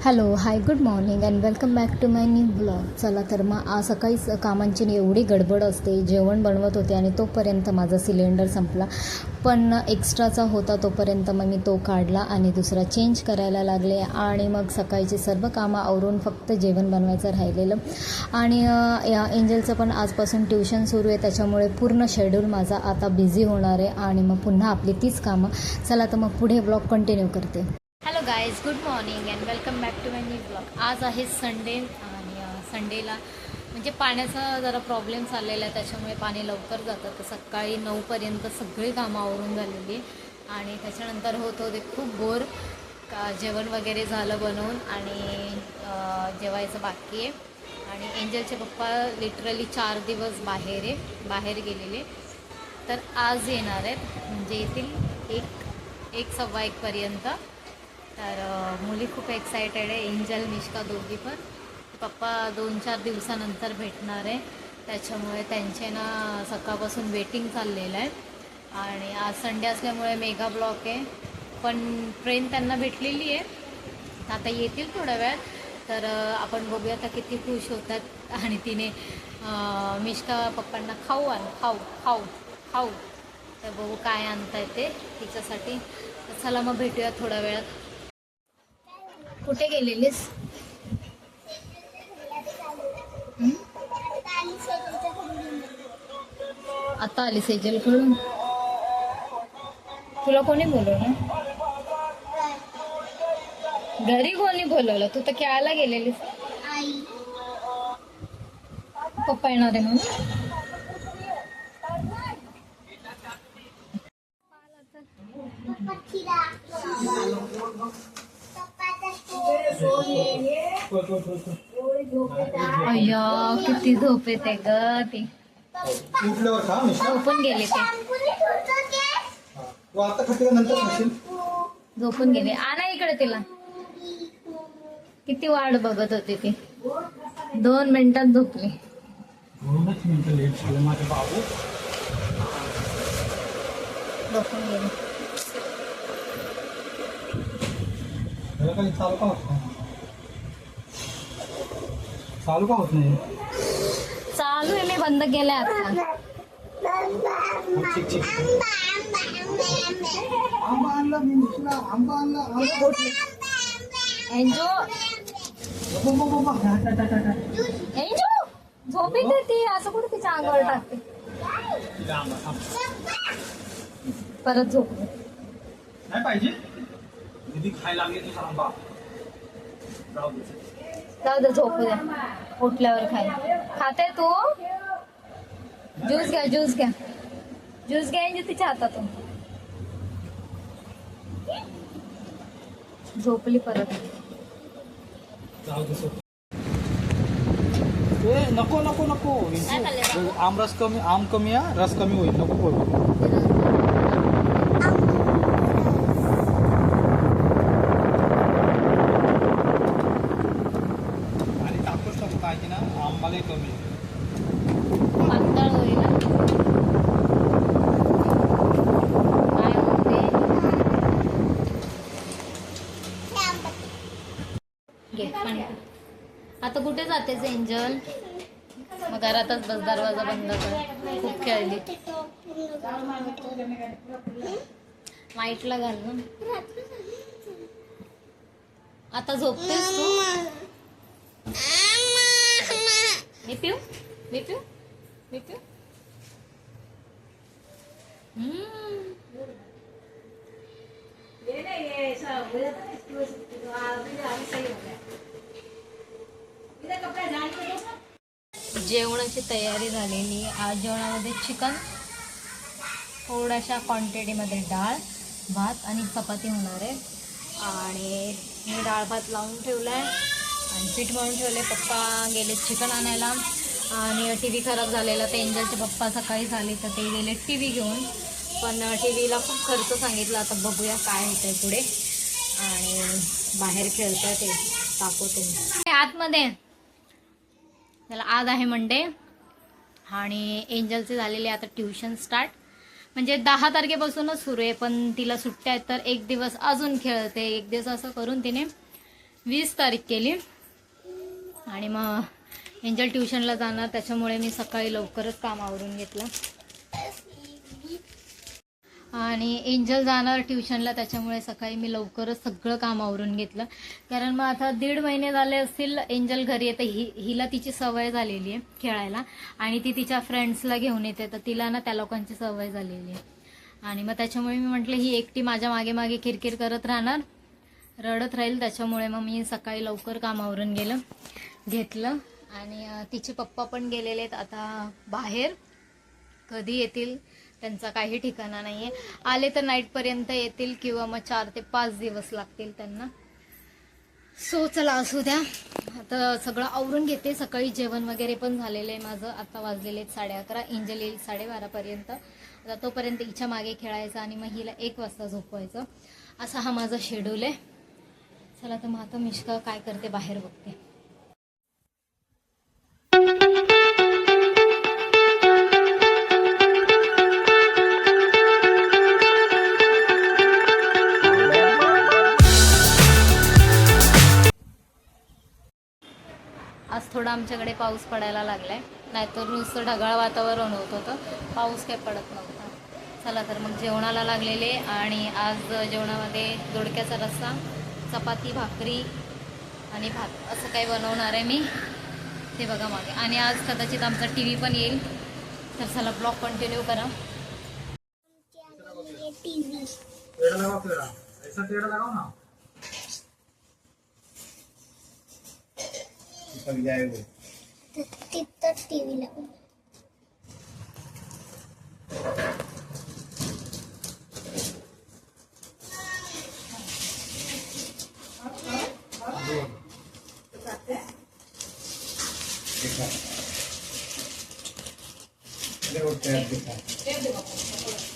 Hello hi good morning and welcome back to my new blog चला तर मग आज सकाळीच कामांची एवढी गडबड असते जेवण बनवत होते आणि तोपर्यंत माझा सिलेंडर संपला. पण एक्स्ट्राचा होता तोपर्यंत मग मी तो काढला आणि दुसरा चेंज करायला लागले आणि मग सकाळची सर्व कामं आवरून फक्त जेवण बनवायचं राहिलेलं. आणि या एंजलचं पण आजपासून ट्युशन सुरू आहे त्याच्यामुळे पूर्ण शेड्यूल माझा आता बिझी होणार आहे आणि मग पुन्हा आपली तीच कामं. चला तर मग पुढे ब्लॉग कंटिन्यू करते. Guys good morning and welcome back to my new blog आज आहे संडे आणि संडेला म्हणजे पाण्याचा जरा प्रॉब्लेम चाललेला आहे त्याच्यामुळे पाणी लवकर जातं. तर सकाळी नऊपर्यंत सगळी कामं आवरून झालेली आणि त्याच्यानंतर होत होते खूप बोर. का जेवण वगैरे झालं बनवून आणि जेवायचं बाकी आहे. आणि एंजलचे पप्पा लिटरली चार दिवस बाहेर आहे बाहेर गेलेले. तर आज येणार आहेत म्हणजे येथील एक एक सव्वा एकपर्यंत तर मुली खूप एक्सायटेड आहे. एंजल निष्का दोघी पण. पप्पा दोन चार दिवसानंतर भेटणार आहे. त्याच्यामुळे त्यांचे ना सकाळपासून वेटिंग चाललेलं आहे. आणि आज संडे असल्यामुळे मेगा ब्लॉक आहे. पण ट्रेन त्यांना भेटलेली आहे. आता येतील थोड्या वेळात तर आपण बघूया आता किती खुश होतात. आणि तिने मिष्का पप्पांना खाऊ आण खाऊ खाऊ खाऊ. तर बघू काय आणताय ते तिच्यासाठी. चला मग भेटूया थोड्या वेळात. कुठे गेलेलीस? आता आली सेजलकडून तुला कोणी बोलवलं? घरी कोणी बोलवलं? तू तर खेळायला गेलेलीस. पप्पा येणार आहे म्हणून? अय्या किती झोप येते ग ती. उठल्यावर खा मिश्रा झोपून गेले ते. तू आता खाते का नंतर खाशील? झोपून गेले. आणा इकडे तिला. किती वाट बघत होती ती. दोन मिनिटात झोपली. म्हणूनच मिनिटं लेट झालं माझे बाबू. झोपून गेली. त्याला काही चालू का चालू का होत नाही? चालू आहे मी बंद केलंय आता. चिक चिक आंबा आणला मी मिश्रा आंबा आणला आंबा एंजो. बाबा, बाबा, बाबा. टा, टा, टा, टा. एंजो झोप ती असं कुठे तिच्या अंगावर टाकते? तिला आंबा, थांब. परत झोपली नाही पाहिजे. दीदी खायला लागली तुझा आंबा. राहू दे. जाऊ दे झोपू द्या उठल्यावर खाय. खाते तू? ज्यूस घ्या ज्यूस घ्या. ज्यूस घ्या एंजो तिच्या हातातून. झोपली परत. दे नको नको नको? आम रस कमी आम कमी आहे रस कमी होईल. नको करू आणि टाकूच टाकू काय की ना आंबालाही कमी. पातळ होईल. ना. काय होते आता कुठे जातेस एंजल? मग घरातच बस दरवाजा बंद कर. खूप खेळली. वाईटला घाल ना आता झोपतेस तू मी पिऊ हम्म. जेवणाची तयारी झालेली आज जेवणामध्ये चिकन थोड्याशा क्वांटिटीमध्ये डाळ भात आणि चपाती होणार आहे. आणि मी डाळ भात लावून ठेवला आहे आणि पीठ मळून ठेवले पप्पा गेले चिकन आणायला. आणि टी व्ही खराब झालेला तर एंजलचे पप्पा सकाळी झाले तर ते गेले टी व्ही घेऊन. पण टी व्हीला खूप खर्च सांगितला आता बघूया काय होतं आहे पुढे. आणि बाहेर खेळतात ते काकू आतमध्ये. त्याला आज आहे मंडे आणि एंजलचे झालेले आता ट्युशन स्टार्ट. म्हणजे दहा तारखेपासूनच सुरू आहे पण तिला सुट्ट्या आहेत तर एक दिवस अजून खेळते. एक दिवस असं करून तिने वीस तारीख केली. आणि मग एंजल ट्युशनला जाणार त्याच्यामुळे मी सकाळी लवकरच काम आवरून घेतलं. आणि एंजल जाणार ट्युशनला त्याच्यामुळे सकाळी मी लवकरच सगळं काम आवरून घेतलं. कारण मग आता दीड महिने झाले असतील एंजल घरी येते ही हिला तिची सवय झालेली आहे खेळायला. आणि ती तिच्या फ्रेंड्सला घेऊन येते तर तिला ना त्या लोकांची सवय झालेली आहे. आणि मग त्याच्यामुळे मी म्हटलं ही एकटी माझ्या मागे मागे किरकिर करत राहणार रडत राहील त्याच्यामुळे मग मी सकाळी लवकर काम आवरून गेलं घेतलं. आणि तिचे पप्पा पण गेलेले आहेत आता बाहेर. कधी येतील त्यांचा काही ठिकाणा नाही आहे आले तर नाईटपर्यंत येतील किंवा मग चार ते पाच दिवस लागतील त्यांना. सो चला असू द्या. आता सगळं आवरून घेते. सकाळी जेवण वगैरे पण झालेलं आहे माझं. आता वाजलेले आहेत साडे अकरा. इंजल येईल साडेबारापर्यंत आता तोपर्यंत हिच्या मागे खेळायचं आणि मग हिला एक वाजता झोपवायचं. असा हा माझा शेड्यूल आहे. चला तर मग आता मिश्का काय करते बाहेर बघते. थोडं आमच्याकडे पाऊस पडायला लागलाय. नाहीतर नुसतं ढगाळ वातावरण होत होतं. पाऊस काही पडत नव्हता. चला तर मग जेवणाला लागलेले आणि आज जेवणामध्ये दोडक्याचा रस्सा चपाती भाकरी आणि भात. असं काही बनवणार आहे मी. ते बघा मागे. आणि आज कदाचित आमचा टी व्ही पण येईल. तर चला ब्लॉग कंटिन्यू करा. पेड़ लगाओ पेड़ा ऐसा पेड़ लगाओ ना. चिपक जाए वो तिथं टीव्ही लावून देखा अरे वो टैब दिखा